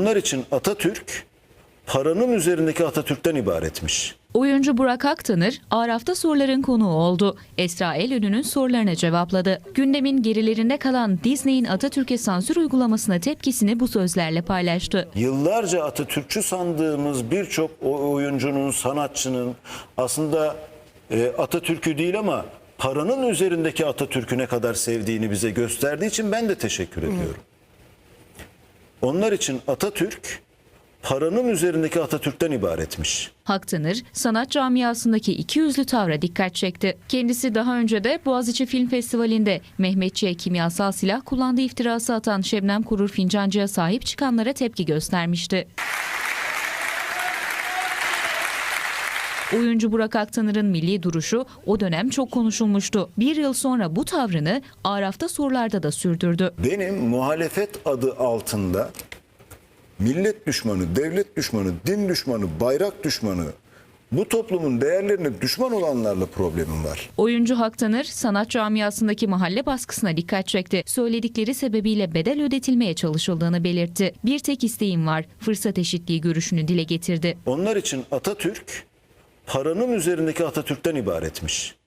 Onlar için Atatürk paranın üzerindeki Atatürk'ten ibaretmiş. Oyuncu Burak Aktanır, Araf'ta soruların konuğu oldu. Esra Elönü'nün sorularını cevapladı. Gündemin gerilerinde kalan Disney'in Atatürk'e sansür uygulamasına tepkisini bu sözlerle paylaştı. Yıllarca Atatürkçü sandığımız birçok oyuncunun, sanatçının aslında e, Atatürk'ü değil ama paranın üzerindeki Atatürk'ü ne kadar sevdiğini bize gösterdiği için ben de teşekkür ediyorum. Onlar için Atatürk paranın üzerindeki Atatürk'ten ibaretmiş. Haktanır, sanat camiasındaki ikiyüzlü tavra dikkat çekti. Kendisi daha önce de Boğaziçi Film Festivali'nde Mehmetçiğe kimyasal silah kullandığı iftirası atan Şebnem Kurur Fincancı'ya sahip çıkanlara tepki göstermişti. Oyuncu Burak Aktanır'ın milli duruşu o dönem çok konuşulmuştu. Bir yıl sonra bu tavrını Araf'ta sorularda da sürdürdü. Benim muhalefet adı altında millet düşmanı, devlet düşmanı, din düşmanı, bayrak düşmanı, bu toplumun değerlerine düşman olanlarla problemim var. Oyuncu Haktanır, sanat camiasındaki mahalle baskısına dikkat çekti. Söyledikleri sebebiyle bedel ödetilmeye çalışıldığını belirtti. Bir tek isteğim var, fırsat eşitliği görüşünü dile getirdi. Onlar için Atatürk paranın üzerindeki Atatürk'ten ibaretmiş.